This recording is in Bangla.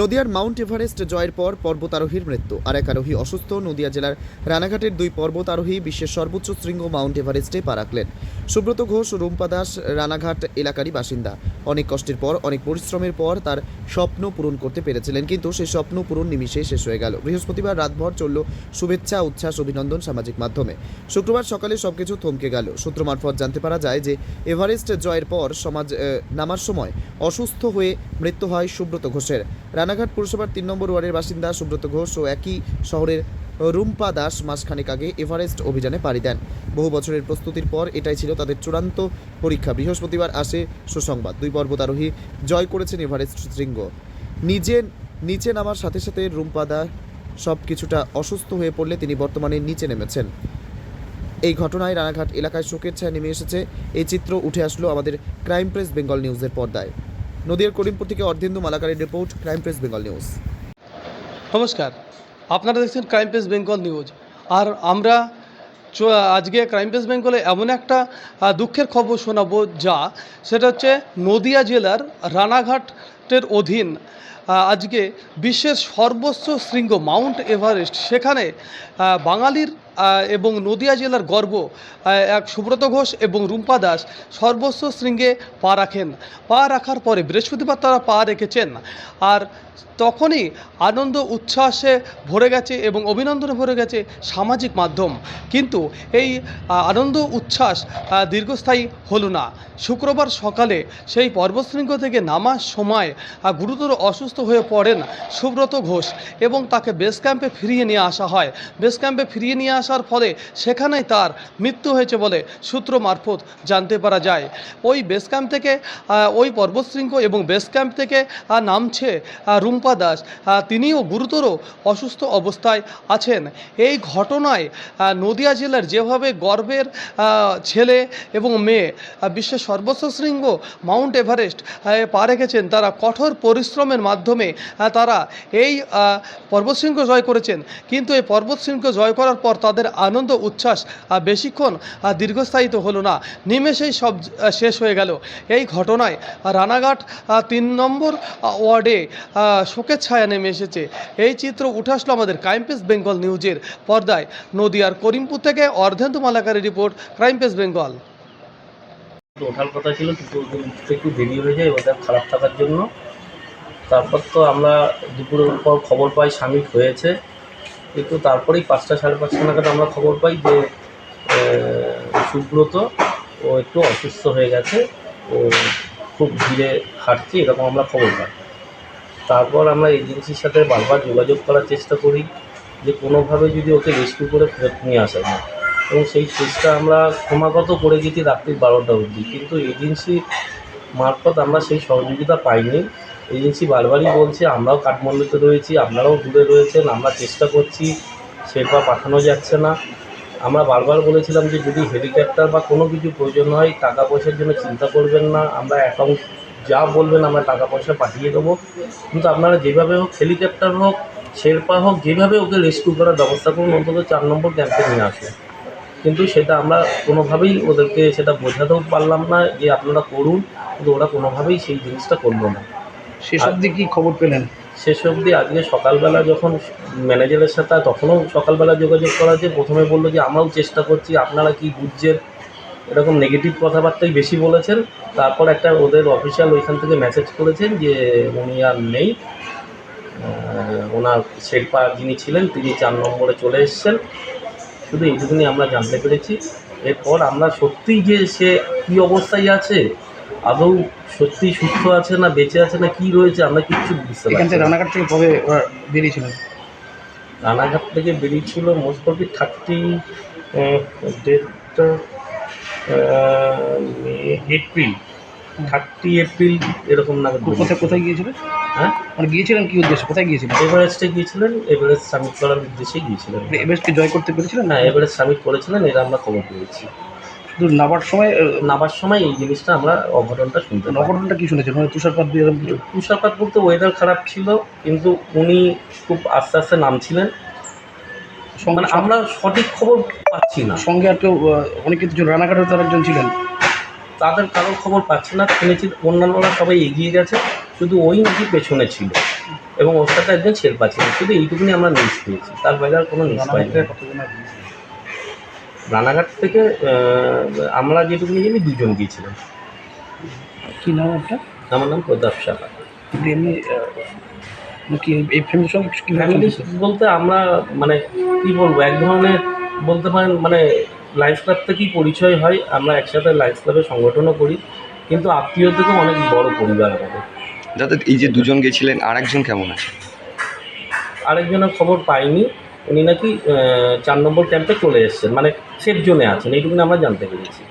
নদিয়ার মাউন্ট এভারেস্ট জয়ের পর পর্বতারোহীর মৃত্যু। আর এক আরোহী অসুস্থ, নদিয়া জেলার রানাঘাটের দুই পর্বতারোহী বিশ্বের সর্বোচ্চ শৃঙ্গ মাউন্ট এভারেস্টে পা রাখলেন। সুব্রত ঘোষ, রুম্পা দাস, রানাঘাট এলাকারই বাসিন্দা। অনেক কষ্টের পর, অনেক পরিশ্রমের পর তার স্বপ্ন পূরণ করতে পেরেছিলেন, কিন্তু সেই স্বপ্ন পূরণ নিমিষে শেষ হয়ে গেল। বৃহস্পতিবার রাতভর চলল শুভেচ্ছা, উচ্ছ্বাস, অভিনন্দন সামাজিক মাধ্যমে। শুক্রবার সকালে সবকিছু থমকে গেল। সূত্র মারফত জানতে পারা যায় যে, এভারেস্ট জয়ের পর সমাজ নামার সময় অসুস্থ হয়ে মৃত্যু হয় সুব্রত ঘোষের। রানাঘাট পুরসভার তিন নম্বর ওয়ার্ডের বাসিন্দা সুব্রত ঘোষ ও একই শহরের রুম্পা দাস মাসখানেক আগে এভারেস্ট অভিযানে পাড়ি দেন। বহু বছরের প্রস্তুতির পর এটাই ছিল তাদের চূড়ান্ত পরীক্ষা। বৃহস্পতিবার আসে সুসংবাদ। দুই পর্বতারোহী জয় করেছেন এভারেস্ট শৃঙ্গ। নিজে, নিচে নামার সাথে সাথে রুম্পা দা সব কিছুটা অসুস্থ হয়ে পড়লে তিনি বর্তমানে নিচে নেমেছেন। এই ঘটনায় রানাঘাট এলাকায় শোকের ছায়া নেমে এসেছে। এই চিত্র উঠে আসলো আমাদের ক্রাইম প্রেস বেঙ্গল নিউজের পর্দায়। নদিয়ার করিমপুর থেকে Ardhendu মালাকারের report, crime press Bengal news. নমস্কার। আপনারা দেখছেন ক্রাইম প্রেস বেঙ্গল নিউজ। আর আমরা আজকে ক্রাইম প্রেস বেঙ্গলে এমন একটা দুঃখের খবর শোনাবো যা, সেটা হচ্ছে নদিয়া জেলার রানাঘাটের অধীন আজকে বিশ্বের সর্বোচ্চ শৃঙ্গ মাউন্ট এভারেস্ট। সেখানে বাঙালির এবং নদিয়া জেলার গর্ব এক সুব্রত ঘোষ এবং রুম্পা দাস সর্বোচ্চ শৃঙ্গে পা রাখেন। পা রাখার পরে বৃহস্পতিবার তারা পা রেখেছেন। আর তখনই আনন্দ, উচ্ছ্বাসে ভরে গেছে এবং অভিনন্দনে ভরে গেছে সামাজিক মাধ্যম। কিন্তু এই আনন্দ, উচ্ছ্বাস দীর্ঘস্থায়ী হলো না। শুক্রবার সকালে সেই পর্বতশৃঙ্গ থেকে নামার সময় গুরুতর অসুস্থ হয়ে পড়েন সুব্রত ঘোষ এবং তাকে বেস ক্যাম্পে ফিরিয়ে নিয়ে আসা হয়। বেস ক্যাম্পে ফিরিয়ে নিয়ে আসার ফলে সেখানেই তার মৃত্যু হয়েছে বলে সূত্র মারফত জানতে পারা যায়। ওই বেস ক্যাম্প থেকে ওই পর্বতশৃঙ্গ এবং বেস ক্যাম্প থেকে নামছে রুম্পা দাস। তিনিও গুরুতর অসুস্থ অবস্থায় আছেন। এই ঘটনায় নদিয়া জেলার যেভাবে গর্বের ছেলে এবং মেয়ে বিশ্বের সর্বোচ্চ শৃঙ্গ মাউন্ট এভারেস্ট পা রেখেছেন, তারা কঠোর পরিশ্রমের মাধ্যমে আহ, তারা এই পর্বতশৃঙ্গ জয় করেছেন। কিন্তু এই পর্বতশৃঙ্গ জয় করার পর তাদের আনন্দ উচ্ছ্বাস বেশিক্ষণ দীর্ঘস্থায়িত হলো না। নিমেষেই সব শেষ হয়ে গেল। এই ঘটনায় রানাঘাট তিন নম্বর ওয়ার্ডে শোকের ছায়া নেমে এসেছে। এই চিত্র উঠে আসলো আমাদের ক্রাইম পেস বেঙ্গল নিউজের পর্দায়। নদিয়ার করিমপুর থেকে অর্ধেন্দু মালাকারি রিপোর্ট ক্রাইম পেস বেঙ্গল। ওঠার কথা ছিল কিন্তু একটু দেরি হয়ে যায় ওদের খারাপ থাকার জন্য। তারপর তো আমরা দুপুরের পর খবর পাই সামিট হয়েছে। কিন্তু তারপরেই পাঁচটা সাড়ে পাঁচটা নাগাদ আমরা খবর পাই যে সুব্রত ও একটু অসুস্থ হয়ে গেছে। ও খুব ধীরে হাঁটছে, এরকম আমরা খবর পাই। তারপর আমরা এজেন্সির সাথে বারবার যোগাযোগ করার চেষ্টা করি যে, কোনোভাবে যদি ওকে রেস্কিউ করে ফেরত নিয়ে আসা যায়। এবং সেই চেষ্টা আমরা ক্রমাগত করে গেছি রাত্রি বারোটা অবধি। কিন্তু এজেন্সির মারফত আমরা সেই সহযোগিতা পাইনি। এজেন্সি বারবারই বলছে, আমরাও কাঠমান্ডুতে রয়েছি, আপনারাও দূরে রয়েছেন, আমরা চেষ্টা করছি, শেরপা পাঠানো যাচ্ছে না। আমরা বারবার বলেছিলাম যে যদি হেলিকপ্টার বা কোনো কিছু প্রয়োজন হয় টাকা পয়সার জন্য চিন্তা করবেন না, আমরা অ্যাকাউন্ট যা বলবেন আমরা টাকা পয়সা পাঠিয়ে দেবো। কিন্তু আপনারা যেভাবে হোক, হেলিকপ্টার হোক, শেরপা হোক, যেভাবে ওকে রেস্কিউ করার ব্যবস্থা করুন, অন্তত চার নম্বর ক্যাম্পে নিয়ে আসুন। কিন্তু সেটা আমরা কোনোভাবেই ওদেরকে সেটা বোঝাতেও পারলাম না যে আপনারা করুন, কিন্তু ওরা কোনোভাবেই সেই জিনিসটা করল না। শেষ অবধি কি খবর পেলেন? শেষ অবধি আজকে সকালবেলা যখন ম্যানেজারের সাথে তখনও সকালবেলা যোগাযোগ করা যে প্রথমে বলল যে আমরাও চেষ্টা করছি আপনারা কি বুঝছেন? এরকম নেগেটিভ কথাবার্তাই বেশি বলেছেন। তারপর একটা ওদের অফিসিয়াল ওইখান থেকে মেসেজ করেছেন যে উনি আর নেই। ওনার শেরপা যিনি ছিলেন তিনি চার নম্বরে চলে এসেছেন। শুধু এইটুকুনি আমরা জানতে পেরেছি। এরপর আমরা সত্যিই যে সে কী অবস্থায় আছে আদৌ সত্যি সুস্থ আছে না বেঁচে আছে না কি রয়েছে আমরা কিচ্ছু বুঝতে এখান পারছি থেকে না। রানাঘাট থেকে কবে ওরা বেরিয়েছিলেন? রানাঘাট থেকে বেরিয়েছিল মোস্ট প্রবলি থার্টি ডেটটা এপ্রিল থার্টি এপ্রিল এরকম নাগাদ কোথায় বেরিয়েছিল। কোথায় গিয়েছিলেন? হ্যাঁ? মানে গিয়েছিলেন কি উদ্দেশ্যে? কোথায় গিয়েছিলেন? এভারেস্টে গিয়েছিলেন এভারেস্ট সামিট করার উদ্দেশ্যে গিয়েছিলেন। মানে এভারেস্টকে জয় করতে পেরেছিলেন? না এভারেস্ট সামিট করেছিলেন এটা আমরা খবর পেয়েছি। শুধু নামার সময় নামার সময় এই জিনিসটা আমরা অঘটনটা শুনতে অঘটনটা কি শুনেছেন? মানে তুষারপাত দিয়ে এরকম কিছু? তুষারপাত বলতে ওয়েদার খারাপ ছিল কিন্তু উনি খুব আস্তে আস্তে নামছিলেন। মানে আমরা সঠিক খবর পাচ্ছি না। সঙ্গে আর কেউ অনেক কিছু রানাঘাটে তার একজন ছিলেন। তাদের কারোর খবর পাচ্ছি না শুনেছি অন্যান্যরা সবাই এগিয়ে গেছে শুধু ওই নাকি পেছনে ছিল এবং ওর সাথে একজন শেরপা ছিলেন শুধু এইটুকুনি আমরা নিউজ পেয়েছি তার বাইরে আর কোনো নিউজ পাইনি। রানাঘাট থেকে আমরা যেটুকুনি জানি দুজন গিয়েছিলাম। কি নাম আপনার? আমার নাম প্রতাপ সাহা। এমনি মানে কি এই ফ্যামিলির সঙ্গে ফ্যামিলি বলতে আমরা মানে কি বলব এক ধরনের বলতে পারেন মানে লাইফ ক্লাব থেকেই পরিচয় হয়। আমরা একসাথে লাইফ ক্লাবের সংগঠনও করি কিন্তু আত্মীয় থেকেও অনেক বড় পরিবার আমাদের। দাদা এই যে দুজন গেছিলেন আরেকজন কেমন আছে? আরেকজনের খবর পাইনি। উনি নাকি চার নম্বর ক্যাম্পে চলে এসছেন। মানে সেফ জোনে আছেন, এইটুকুনি আমরা জানতে পেরেছি।